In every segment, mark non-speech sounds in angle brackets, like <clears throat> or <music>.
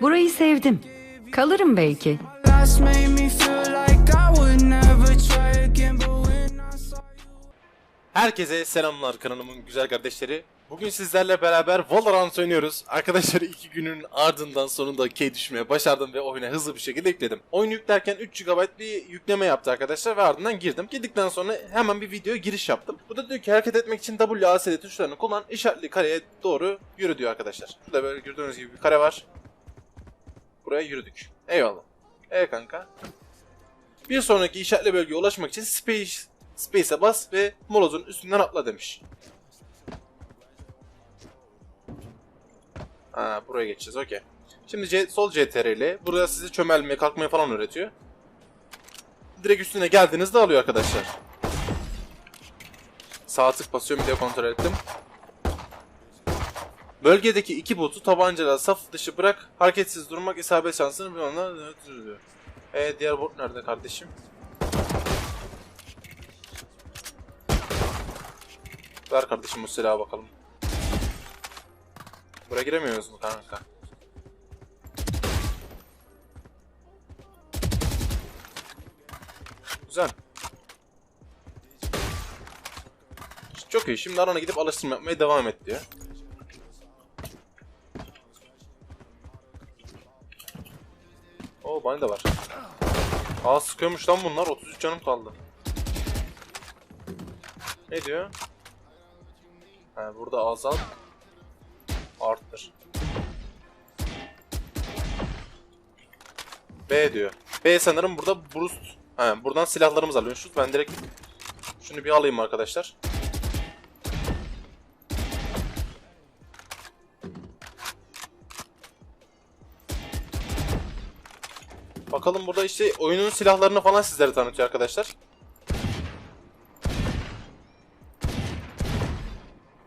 Burayı sevdim. Kalırım belki. Herkese selamlar kanalımın güzel kardeşleri. Bugün sizlerle beraber Valorant oynuyoruz. Arkadaşlar iki günün ardından sonunda key düşmeye başardım ve oyuna hızlı bir şekilde yükledim. Oyunu yüklerken 3 GB bir yükleme yaptı arkadaşlar ve ardından girdim. Girdikten sonra hemen bir videoya giriş yaptım. Bu da diyor ki hareket etmek için WASD tuşlarını kullan işaretli kareye doğru yürü diyor arkadaşlar. Şurada böyle gördüğünüz gibi bir kare var. Buraya yürüdük. Eyvallah. E kanka. Bir sonraki işaretli bölgeye ulaşmak için space Space'e bas ve molozun üstünden atla demiş. Ha, buraya geçeceğiz okey. Şimdi C sol CTR ile burada sizi çömelmeye kalkmaya falan öğretiyor. Direkt üstüne geldiğinizde alıyor arkadaşlar. Sağ tık basıyorum de kontrol ettim. Bölgedeki iki botu tabancayla saf dışı bırak. Hareketsiz durmak isabet şansını bir ona diyor. E diğer bot nerede kardeşim? Ver kardeşim bu silahı bakalım. Buraya giremiyoruz mu kanka? Güzel. Çok iyi. Şimdi arana gidip alıştırma yapmaya devam et diyor. Oo bana da var. Aa sıkıyormuş lan bunlar. 33 canım kaldı. Ne diyor? Ha, burada azalt. Arttır. B diyor. B sanırım burada boost. Ha, buradan silahlarımız alıyormuşuz. Ben direkt şunu bir alayım arkadaşlar. Bakalım burada işte oyunun silahlarını falan sizlere tanıtıyor arkadaşlar.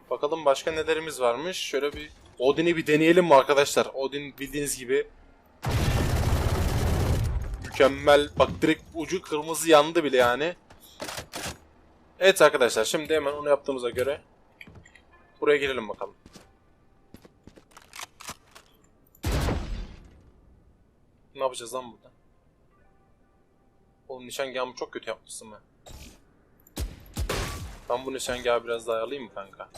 Bakalım başka nelerimiz varmış. Şöyle bir Odin'i bir deneyelim mi arkadaşlar? Odin bildiğiniz gibi mükemmel. Bak direkt ucu kırmızı yandı bile yani. Evet arkadaşlar şimdi hemen onu yaptığımıza göre buraya gelelim bakalım. Ne yapacağız lan burada? Oğlum nişangahımı çok kötü yapmışsın ben. Ben bu nişangahı biraz daha alayım mı kanka?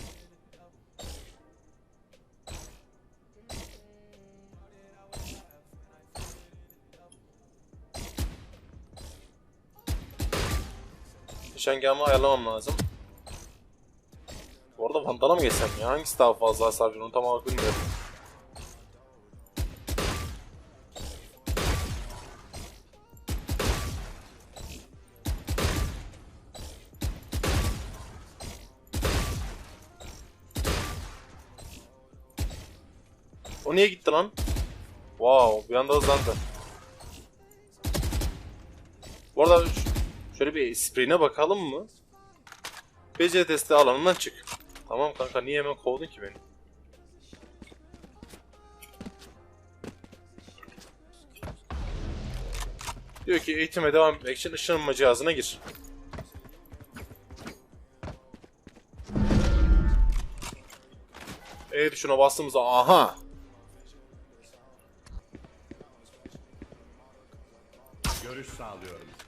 Nişangahımı ayarlamam lazım. Bu arada Vandal'a mı geçsem ya? Hangisi daha fazla hasar veriyor onu tam olarak bilmiyorum. O niye gitti lan? Wow, bir anda hızlandı. Bu arada şöyle bir spreyine bakalım mı? BC testi alanından çık. Tamam kanka niye hemen kovdun ki beni? Diyor ki eğitime devam etmek için ışınlanma cihazına gir. E tuşuna bastığımızda aha Görüş sağlıyorum.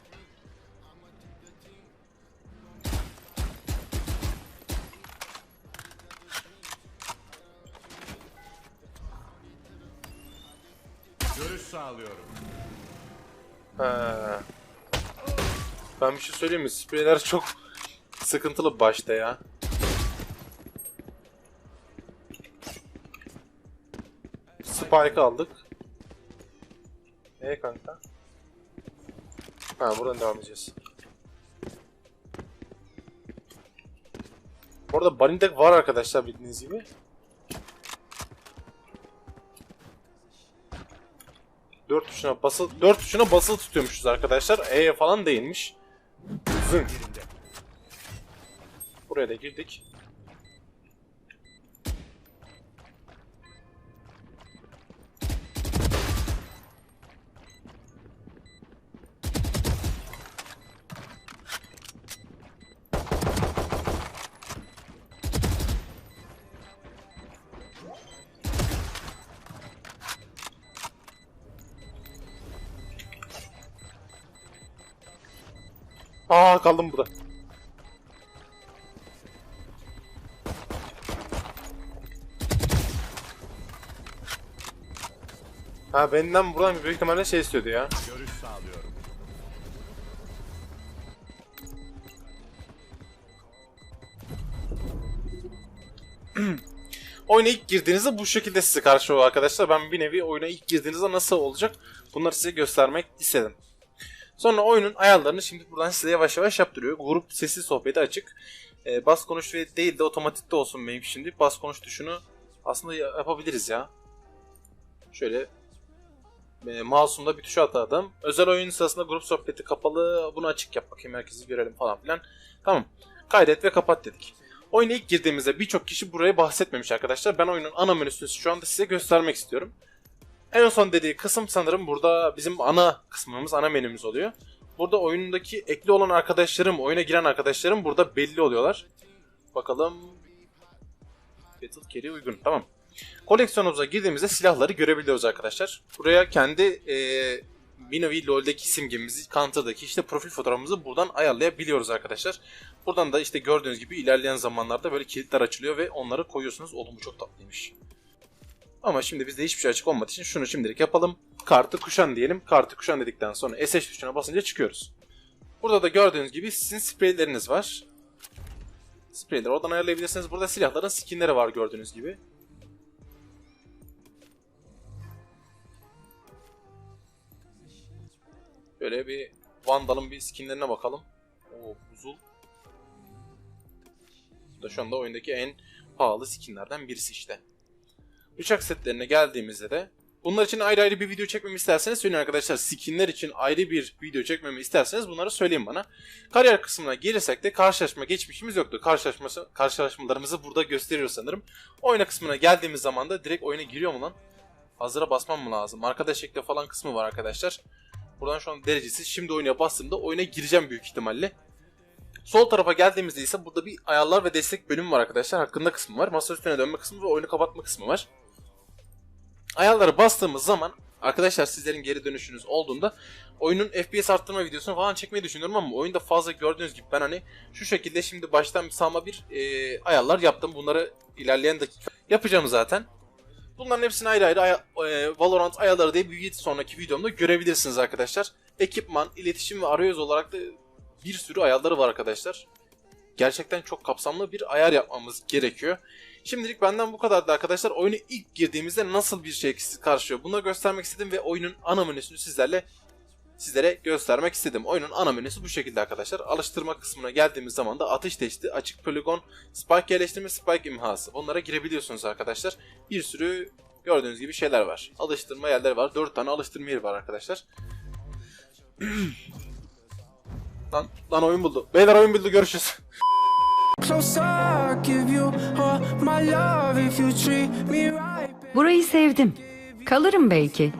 Görüş sağlıyorum. He. Ben bir şey söyleyeyim mi? Spreyler çok sıkıntılı başta ya. Spike aldık. E kanka. Ha buradan devam edeceğiz. Bu arada Barindek var arkadaşlar bildiğiniz gibi. Dört tuşuna basılı, dört tuşuna basılı tutuyormuşuz arkadaşlar. E falan değilmiş. Zın. Buraya da girdik. Aa kaldım burada. Ha benden buradan büyük ihtimalle şey istiyordu ya. Görüş sağlıyorum. <clears throat> Oyuna ilk girdiğinizde bu şekilde size karşı oluyor arkadaşlar. Ben bir nevi oyuna ilk girdiğinizde nasıl olacak bunları size göstermek istedim. Sonra oyunun ayarlarını şimdi buradan size yavaş yavaş yaptırıyor. Grup sesi sohbeti açık. Ee, bas konuş ve değil de otomatikte olsun benim şimdi. Bas konuş tuşunu aslında ya- yapabiliriz ya. Şöyle e, mouse'umda bir tuşa atadım. Özel oyun sırasında grup sohbeti kapalı. Bunu açık yap bakayım herkesi görelim falan filan. Tamam. Kaydet ve kapat dedik. Oyuna ilk girdiğimizde birçok kişi buraya bahsetmemiş arkadaşlar. Ben oyunun ana menüsünü şu anda size göstermek istiyorum. En son dediği kısım sanırım burada bizim ana kısmımız, ana menümüz oluyor. Burada oyundaki ekli olan arkadaşlarım, oyuna giren arkadaşlarım burada belli oluyorlar. Bakalım. Battle Carry uygun. Tamam. Koleksiyonumuza girdiğimizde silahları görebiliyoruz arkadaşlar. Buraya kendi eee bir nevi LoL'deki simgemizi, Counter'daki işte profil fotoğrafımızı buradan ayarlayabiliyoruz arkadaşlar. Buradan da işte gördüğünüz gibi ilerleyen zamanlarda böyle kilitler açılıyor ve onları koyuyorsunuz. Oğlum bu çok tatlıymış. Ama şimdi bizde hiçbir şey açık olmadığı için şunu şimdilik yapalım. Kartı kuşan diyelim. Kartı kuşan dedikten sonra SH tuşuna basınca çıkıyoruz. Burada da gördüğünüz gibi sizin spreyleriniz var. Spreyleri oradan ayarlayabilirsiniz. Burada silahların skinleri var gördüğünüz gibi. Böyle bir Vandal'ın bir skinlerine bakalım. Oo buzul. Bu da şu anda oyundaki en pahalı skinlerden birisi işte. Bıçak setlerine geldiğimizde de bunlar için ayrı ayrı bir video çekmemi isterseniz söyleyin arkadaşlar. Skinler için ayrı bir video çekmemi isterseniz bunları söyleyin bana. Kariyer kısmına gelirsek de karşılaşma geçmişimiz yoktu. Karşılaşması, karşılaşmalarımızı burada gösteriyor sanırım. Oyuna kısmına geldiğimiz zaman da direkt oyuna giriyor mu lan? Hazıra basmam mı lazım? Arkadaş ekle falan kısmı var arkadaşlar. Buradan şu an derecesi. Şimdi oyuna bastığımda oyuna gireceğim büyük ihtimalle. Sol tarafa geldiğimizde ise burada bir ayarlar ve destek bölümü var arkadaşlar. Hakkında kısmı var. Masa üstüne dönme kısmı ve oyunu kapatma kısmı var. Ayarları bastığımız zaman arkadaşlar sizlerin geri dönüşünüz olduğunda oyunun FPS arttırma videosunu falan çekmeyi düşünüyorum ama oyunda fazla gördüğünüz gibi ben hani şu şekilde şimdi baştan sağma bir e, ayarlar yaptım. Bunları ilerleyen dakika yapacağım zaten. Bunların hepsini ayrı ayrı aya- e, Valorant ayarları diye bir sonraki videomda görebilirsiniz arkadaşlar. Ekipman, iletişim ve arayüz olarak da bir sürü ayarları var arkadaşlar. Gerçekten çok kapsamlı bir ayar yapmamız gerekiyor. Şimdilik benden bu kadardı arkadaşlar. Oyuna ilk girdiğimizde nasıl bir şey karşılıyor bunu göstermek istedim ve oyunun ana menüsünü sizlerle sizlere göstermek istedim. Oyunun ana menüsü bu şekilde arkadaşlar. Alıştırma kısmına geldiğimiz zaman da atış testi, açık poligon, spike yerleştirme, spike imhası. Bunlara girebiliyorsunuz arkadaşlar. Bir sürü gördüğünüz gibi şeyler var. Alıştırma yerleri var. 4 tane alıştırma yeri var arkadaşlar. <clears throat> lan, lan oyun buldu. Beyler oyun buldu görüşürüz. Burayı sevdim. Kalırım belki.